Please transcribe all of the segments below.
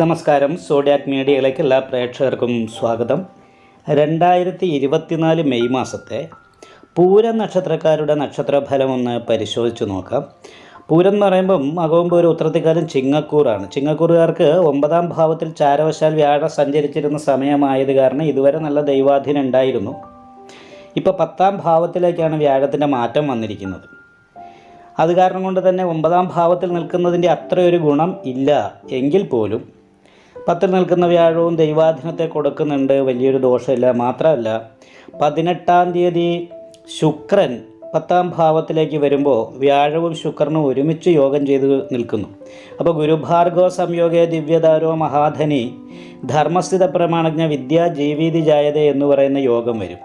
നമസ്കാരം. സോഡിയാക് മീഡിയയിലേക്ക് എല്ലാ പ്രേക്ഷകർക്കും സ്വാഗതം. രണ്ടായിരത്തി ഇരുപത്തിനാല് മെയ് മാസത്തെ പൂര നക്ഷത്രക്കാരുടെ നക്ഷത്രഫലം ഒന്ന് പരിശോധിച്ച് നോക്കാം. പൂരം എന്ന് പറയുമ്പം അകവുമ്പോൾ ഒരു ഉത്രത്തിക്കാലം ചിങ്ങക്കൂറാണ്. ചിങ്ങക്കൂറുകാർക്ക് ഒമ്പതാം ഭാവത്തിൽ ചാരവശാൽ വ്യാഴ സഞ്ചരിച്ചിരുന്ന സമയമായത് കാരണം ഇതുവരെ നല്ല ദൈവാധീനം ഉണ്ടായിരുന്നു. ഇപ്പോൾ പത്താം ഭാവത്തിലേക്കാണ് വ്യാഴത്തിന്റെ മാറ്റം വന്നിരിക്കുന്നത്. അത് കാരണം കൊണ്ട് തന്നെ ഒമ്പതാം ഭാവത്തിൽ നിൽക്കുന്നതിന്റെ അത്രയൊരു ഗുണം ഇല്ല. എങ്കിൽ പോലും പത്തിൽ നിൽക്കുന്ന വ്യാഴവും ദൈവാധീനത്തെ കൊടുക്കുന്നുണ്ട്. വലിയൊരു ദോഷമില്ല. മാത്രമല്ല പതിനെട്ടാം തീയതി ശുക്രൻ പത്താം ഭാവത്തിലേക്ക് വരുമ്പോൾ വ്യാഴവും ശുക്രനും ഒരുമിച്ച് യോഗം ചെയ്ത് നിൽക്കുന്നു. അപ്പോൾ ഗുരുഭാർഗോ സംയോഗേ ദിവ്യതാരോ മഹാധനി ധർമ്മസ്ഥിത പ്രമാണജ്ഞ വിദ്യ ജീവീതി ജായത എന്ന് പറയുന്ന യോഗം വരും.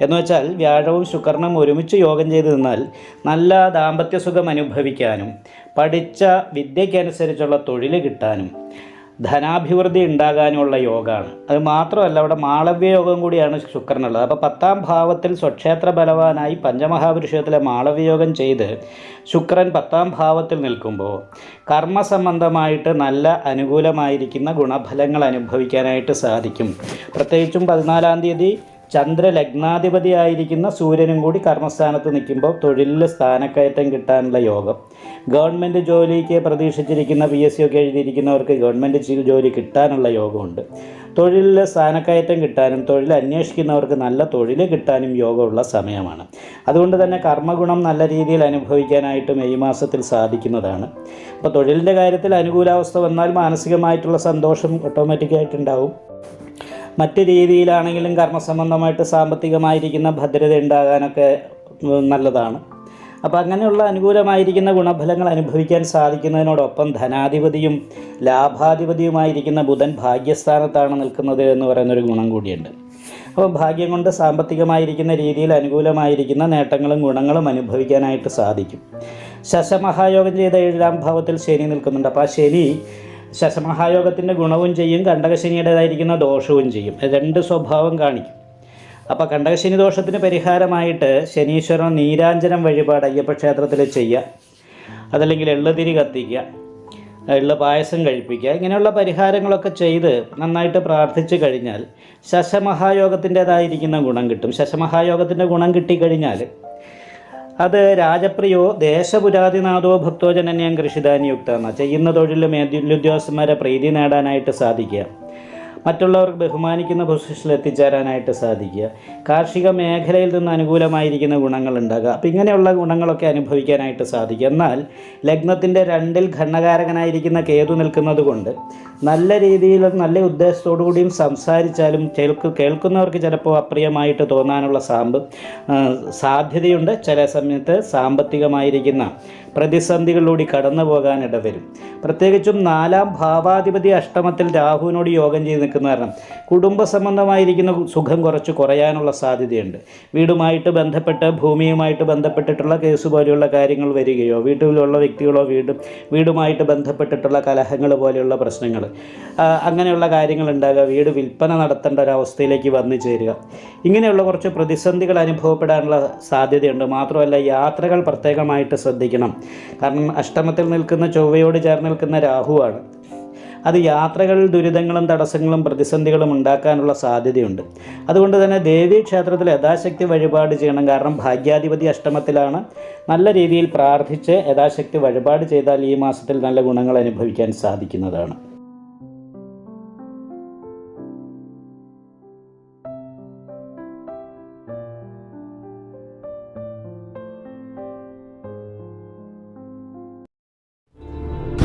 എന്ന് വെച്ചാൽ വ്യാഴവും ശുക്രനും ഒരുമിച്ച് യോഗം ചെയ്ത് നിന്നാൽ നല്ല ദാമ്പത്യ സുഖം അനുഭവിക്കാനും പഠിച്ച വിദ്യയ്ക്കനുസരിച്ചുള്ള തൊഴിൽ കിട്ടാനും ധനാഭിവൃദ്ധി ഉണ്ടാകാനുള്ള യോഗമാണ് അത് മാത്രമല്ല അവിടെ മാളവ്യ യോഗം കൂടിയാണ് ശുക്രനുള്ളത്. അപ്പോൾ പത്താം ഭാവത്തിൽ സ്വക്ഷേത്ര ബലവാനായി പഞ്ചമഹാപുരുഷത്തിലെ മാളവ്യയോഗം ചെയ്ത് ശുക്രൻ പത്താം ഭാവത്തിൽ നിൽക്കുമ്പോൾ കർമ്മസംബന്ധമായിട്ട് നല്ല അനുകൂലമായിരിക്കുന്ന ഗുണഫലങ്ങൾ അനുഭവിക്കാനായിട്ട് സാധിക്കും. പ്രത്യേകിച്ചും പതിനാലാം തീയതി ചന്ദ്രലഗ്നാധിപതിയായിരിക്കുന്ന സൂര്യനും കൂടി കർമ്മസ്ഥാനത്ത് നിൽക്കുമ്പോൾ തൊഴിലിൽ സ്ഥാനക്കയറ്റം കിട്ടാനുള്ള യോഗം. ഗവൺമെന്റ് ജോലിക്ക് പ്രതീക്ഷിച്ചിരിക്കുന്ന പി എസ് സി ഒക്കെ എഴുതിയിരിക്കുന്നവർക്ക് ഗവൺമെന്റ് ജോലി കിട്ടാനുള്ള യോഗമുണ്ട്. തൊഴിലിൽ സ്ഥാനക്കയറ്റം കിട്ടാനും തൊഴിൽ അന്വേഷിക്കുന്നവർക്ക് നല്ല തൊഴിൽ കിട്ടാനും യോഗമുള്ള സമയമാണ്. അതുകൊണ്ട് തന്നെ കർമ്മഗുണം നല്ല രീതിയിൽ അനുഭവിക്കാനായിട്ട് മെയ് മാസത്തിൽ സാധിക്കുന്നതാണ്. അപ്പോൾ തൊഴിലിന്റെ കാര്യത്തിൽ അനുകൂലാവസ്ഥ വന്നാൽ മാനസികമായിട്ടുള്ള സന്തോഷം ഓട്ടോമാറ്റിക്കായിട്ടുണ്ടാവും മറ്റ് രീതിയിലാണെങ്കിലും കർമ്മസംബന്ധമായിട്ട് സാമ്പത്തികമായിരിക്കുന്ന ഭദ്രത ഉണ്ടാകാനൊക്കെ നല്ലതാണ്. അപ്പോൾ അങ്ങനെയുള്ള അനുകൂലമായിരിക്കുന്ന ഗുണഫലങ്ങൾ അനുഭവിക്കാൻ സാധിക്കുന്നതിനോടൊപ്പം ധനാധിപതിയും ലാഭാധിപതിയുമായിരിക്കുന്ന ബുധൻ ഭാഗ്യസ്ഥാനത്താണ് നിൽക്കുന്നത് എന്ന് പറയുന്നൊരു ഗുണം കൂടിയുണ്ട്. അപ്പോൾ ഭാഗ്യം കൊണ്ട് സാമ്പത്തികമായിരിക്കുന്ന രീതിയിൽ അനുകൂലമായിരിക്കുന്ന നേട്ടങ്ങളും ഗുണങ്ങളും അനുഭവിക്കാനായിട്ട് സാധിക്കും. ശശമഹായോഗം ചെയ്ത ഏഴാം ഭാവത്തിൽ ശനി നിൽക്കുന്നുണ്ട്. അപ്പോൾ ആ ശനി ശശമഹായോഗത്തിന്റെ ഗുണവും ചെയ്യും കണ്ടകശനിയുടേതായിരിക്കുന്ന ദോഷവും ചെയ്യും. രണ്ട് സ്വഭാവം കാണിക്കും. അപ്പോൾ കണ്ടകശനി ദോഷത്തിന് പരിഹാരമായിട്ട് ശനീശ്വരൻ നീരാഞ്ജനം വഴിപാട് അയ്യപ്പ ക്ഷേത്രത്തിൽ ചെയ്യുക അതല്ലെങ്കിൽ എള്ളുതിരി കത്തിക്കുക ഉള്ള പായസം കഴിപ്പിക്കുക ഇങ്ങനെയുള്ള പരിഹാരങ്ങളൊക്കെ ചെയ്ത് നന്നായിട്ട് പ്രാർത്ഥിച്ചു കഴിഞ്ഞാൽ ശശമഹായോഗത്തിന്റെതായിരിക്കുന്ന ഗുണം കിട്ടും. ശശമഹായോഗത്തിന്റെ ഗുണം കിട്ടിക്കഴിഞ്ഞാൽ അത് രാജപ്രിയോ ദേശപുരാതിനാഥോ ഭക്തോജനന്യം കൃഷിധാനിയുക്ത എന്ന ചെയ്യുന്ന തൊഴിലും ഉദ്യോഗസ്ഥന്മാരെ പ്രീതി നേടാനായിട്ട് സാധിക്കുക. മറ്റുള്ളവർക്ക് ബഹുമാനിക്കുന്ന പൊസിഷനിൽ എത്തിച്ചേരാനായിട്ട് സാധിക്കുക. കാർഷിക മേഖലയിൽ നിന്ന് അനുകൂലമായിരിക്കുന്ന ഗുണങ്ങൾ ഉണ്ടാകുക. അപ്പം ഇങ്ങനെയുള്ള ഗുണങ്ങളൊക്കെ അനുഭവിക്കാനായിട്ട് സാധിക്കും എന്നാൽ ലഗ്നത്തിന്റെ രണ്ടിൽ ഘണ്ണകാരകനായിരിക്കുന്ന കേതു നിൽക്കുന്നത് കൊണ്ട് നല്ല രീതിയിൽ നല്ല ഉദ്ദേശത്തോടു കൂടിയും സംസാരിച്ചാലും കേൾക്ക് കേൾക്കുന്നവർക്ക് ചിലപ്പോൾ അപ്രിയമായിട്ട് തോന്നാനുള്ള സാമ്പ് സാധ്യതയുണ്ട്. ചില സമയത്ത് സാമ്പത്തികമായിരിക്കുന്ന പ്രതിസന്ധികളിലൂടെ കടന്നു പോകാനിട വരും പ്രത്യേകിച്ചും നാലാം ഭാവാധിപതി അഷ്ടമത്തിൽ രാഹുവിനോട് യോഗം ചെയ്ത് നിൽക്കുന്ന കാരണം. കുടുംബ സംബന്ധമായിരിക്കുന്ന സുഖം കുറച്ച് കുറയാനുള്ള സാധ്യതയുണ്ട്. വീടുമായിട്ട് ബന്ധപ്പെട്ട ഭൂമിയുമായിട്ട് ബന്ധപ്പെട്ടിട്ടുള്ള കേസ് പോലെയുള്ള കാര്യങ്ങൾ വരികയോ വീട്ടിലുള്ള വ്യക്തികളോ വീട് വീടുമായിട്ട് ബന്ധപ്പെട്ടിട്ടുള്ള കലഹങ്ങൾ പോലെയുള്ള പ്രശ്നങ്ങൾ അങ്ങനെയുള്ള കാര്യങ്ങൾ ഉണ്ടാകുക വീട് വിൽപ്പന നടത്തേണ്ട ഒരവസ്ഥയിലേക്ക് വന്നു ചേരുക. ഇങ്ങനെയുള്ള കുറച്ച് പ്രതിസന്ധികൾ അനുഭവപ്പെടാനുള്ള സാധ്യതയുണ്ട്. മാത്രമല്ല യാത്രകൾ പ്രത്യേകമായിട്ട് ശ്രദ്ധിക്കണം. കാരണം അഷ്ടമത്തിൽ നിൽക്കുന്ന ചൊവ്വയോട് ചേർന്ന് നിൽക്കുന്ന രാഹുവാണ്. അത് യാത്രകളിൽ ദുരിതങ്ങളും തടസ്സങ്ങളും പ്രതിസന്ധികളും ഉണ്ടാക്കാനുള്ള സാധ്യതയുണ്ട്. അതുകൊണ്ട് തന്നെ ദേവീ ക്ഷേത്രത്തിൽ യഥാശക്തി വഴിപാട് ചെയ്യണം. കാരണം ഭാഗ്യാധിപതി അഷ്ടമത്തിലാണ്. നല്ല രീതിയിൽ പ്രാർത്ഥിച്ച് യഥാശക്തി വഴിപാട് ചെയ്താൽ ഈ മാസത്തിൽ നല്ല ഗുണങ്ങൾ അനുഭവിക്കാൻ സാധിക്കുന്നതാണ്.